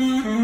Mm-hmm.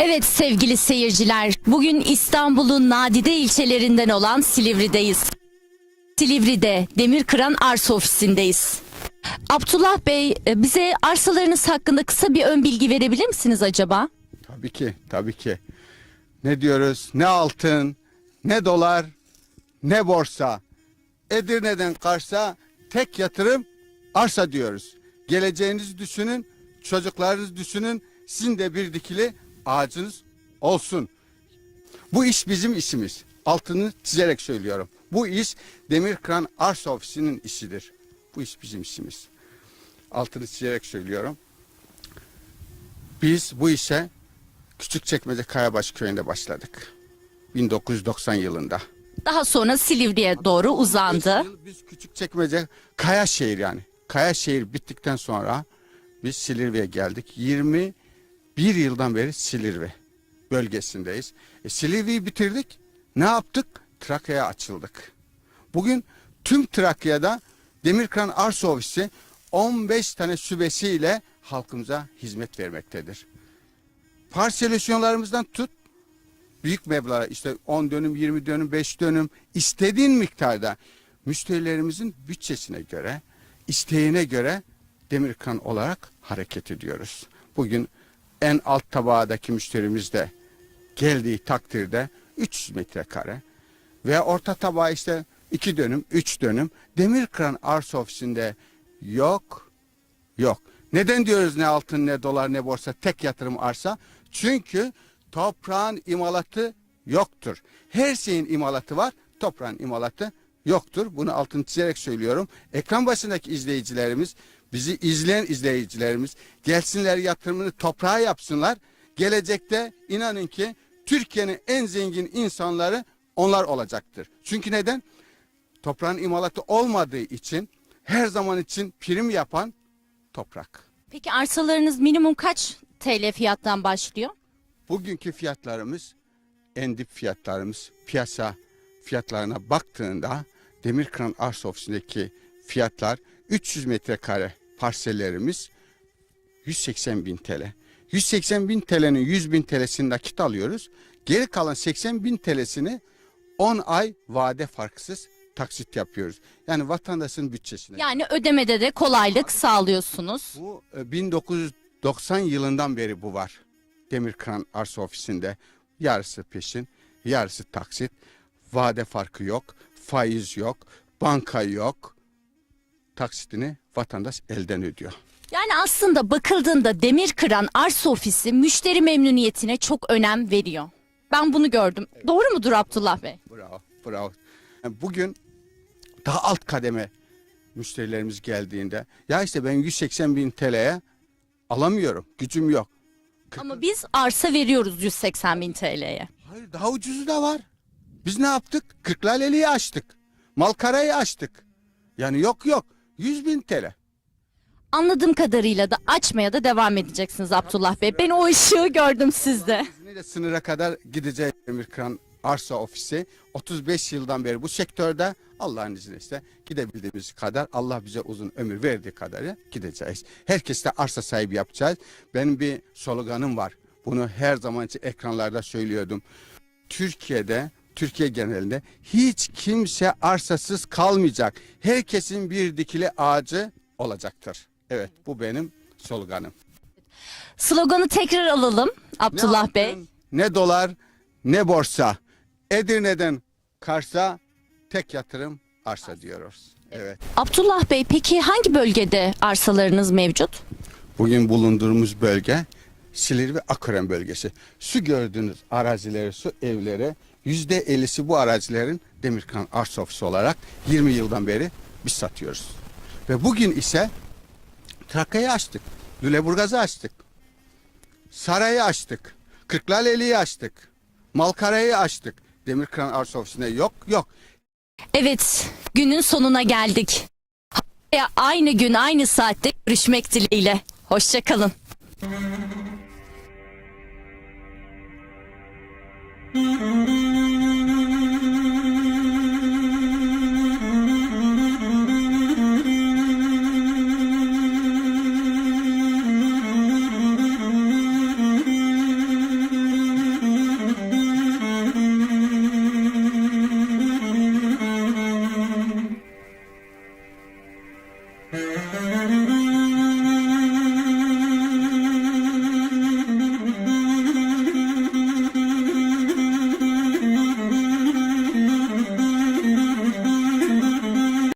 Evet sevgili seyirciler, bugün İstanbul'un nadide ilçelerinden olan Silivri'deyiz. Silivri'de Demirkıran Arsa Ofisi'ndeyiz. Abdullah Bey, e, bize arsalarınız hakkında kısa bir ön bilgi verebilir misiniz acaba? Tabii ki, tabii ki. Ne diyoruz? Ne altın, ne dolar, ne borsa. Edirne'den Kars'a tek yatırım arsa diyoruz. Geleceğinizi düşünün, çocuklarınızı düşünün, sizin de bir dikili ağacınız olsun. Bu iş bizim işimiz. Altını çizerek söylüyorum. Bu iş Demirkıran Arsa Ofisi'nin işidir. Bu iş bizim işimiz. Altını çizerek söylüyorum. Biz bu işe Küçükçekmece Kayabaş köyünde başladık. 1990 yılında. Daha sonra Silivri'ye doğru uzandı. Beş yıl Biz Küçükçekmece Kayaşehir yani. Kayaşehir bittikten sonra biz Silivri'ye geldik. 21 yıldan beri Silivri bölgesindeyiz. E, Silivri'yi bitirdik. Ne yaptık? Trakya'ya açıldık. Bugün tüm Trakya'da Demirkıran Arsa Ofisi 15 tane şubesiyle halkımıza hizmet vermektedir. Parselasyonlarımızdan tut büyük meblağ işte 10 dönüm, 20 dönüm, 5 dönüm istediğin miktarda müşterilerimizin bütçesine göre, isteğine göre Demirkan olarak hareket ediyoruz. Bugün en alt tabağdaki müşterimiz de geldiği takdirde 300 metrekare ve orta tabağı işte 2 dönüm, 3 dönüm Demirkıran Arsa Ofisi'nde yok, yok. Neden diyoruz ne altın ne dolar ne borsa tek yatırım arsa? Çünkü toprağın imalatı yoktur. Her şeyin imalatı var, toprağın imalatı yoktur. Bunu altını çizerek söylüyorum. Ekran başındaki izleyicilerimiz, bizi izleyen izleyicilerimiz gelsinler yatırımını toprağa yapsınlar. Gelecekte inanın ki Türkiye'nin en zengin insanları onlar olacaktır. Çünkü neden? Toprağın imalatı olmadığı için her zaman için prim yapan toprak. Peki arsalarınız minimum kaç TL fiyattan başlıyor? Bugünkü fiyatlarımız en dip fiyatlarımız piyasa fiyatlarına baktığında Demirkıran Arsa Ofisi'ndeki fiyatlar 300 metrekare parsellerimiz 180 bin TL. 180 bin TL'nin 100 bin TL'sini nakit alıyoruz. Geri kalan 80 bin TL'sini 10 ay vade farksız taksit yapıyoruz. Yani vatandaşın bütçesine. Yani ödemede de kolaylık sağlıyorsunuz. Bu e, 1990 yılından beri bu var. Demirkıran Arsa Ofisi'nde yarısı peşin, yarısı taksit. Vade farkı yok, faiz yok, banka yok. Taksitini vatandaş elden ödüyor. Yani aslında bakıldığında demir kıran arsa ofisi müşteri memnuniyetine çok önem veriyor. Ben bunu gördüm. Doğru mudur Abdullah Bey? Bravo, bravo. Yani Bugün daha alt kademe müşterilerimiz geldiğinde ya işte ben 180 bin TL'ye alamıyorum, gücüm yok. Ama biz arsa veriyoruz 180 bin TL'ye. Hayır daha ucuzu da var. Biz ne yaptık? Kırklareli'yi açtık. Malkara'yı açtık. Yani yok yok. 100 bin TL. Anladığım kadarıyla da açmaya da devam edeceksiniz Abdullah Bey. Ben o ışığı gördüm sizde. İzniyle sınıra kadar gideceğiz Demirkıran Arsa Ofisi. 35 yıldan beri bu sektörde Allah'ın izniyle işte gidebildiğimiz kadar Allah bize uzun ömür verdiği kadarı gideceğiz. Herkes de arsa sahibi yapacağız. Benim bir sloganım var. Bunu her zaman ekranlarda söylüyordum. Türkiye'de Türkiye genelinde hiç kimse arsasız kalmayacak. Herkesin bir dikili ağacı olacaktır. Evet bu benim sloganım. Sloganı tekrar alalım Abdullah ne Bey. altın, Ne dolar ne borsa. Edirne'den Kars'a tek yatırım arsa diyoruz. Evet. Abdullah Bey peki hangi bölgede arsalarınız mevcut? Bugün bulunduğumuz bölge Silivri ve Akıren bölgesi. Su gördüğünüz arazileri, su evleri yüzde ellisi bu arazilerin Demirkan Arsa Ofisi olarak 20 yıldan beri biz satıyoruz. Ve bugün ise Trakya'yı açtık. Lüleburgaz'ı açtık. Saray'ı açtık. Kırklareli'yi açtık. Malkara'yı açtık. Demirkan Arsa Ofisi'nde yok yok. Evet, günün sonuna geldik. Haftaya Aynı gün aynı saatte görüşmek dileğiyle. Hoşçakalın. Müzik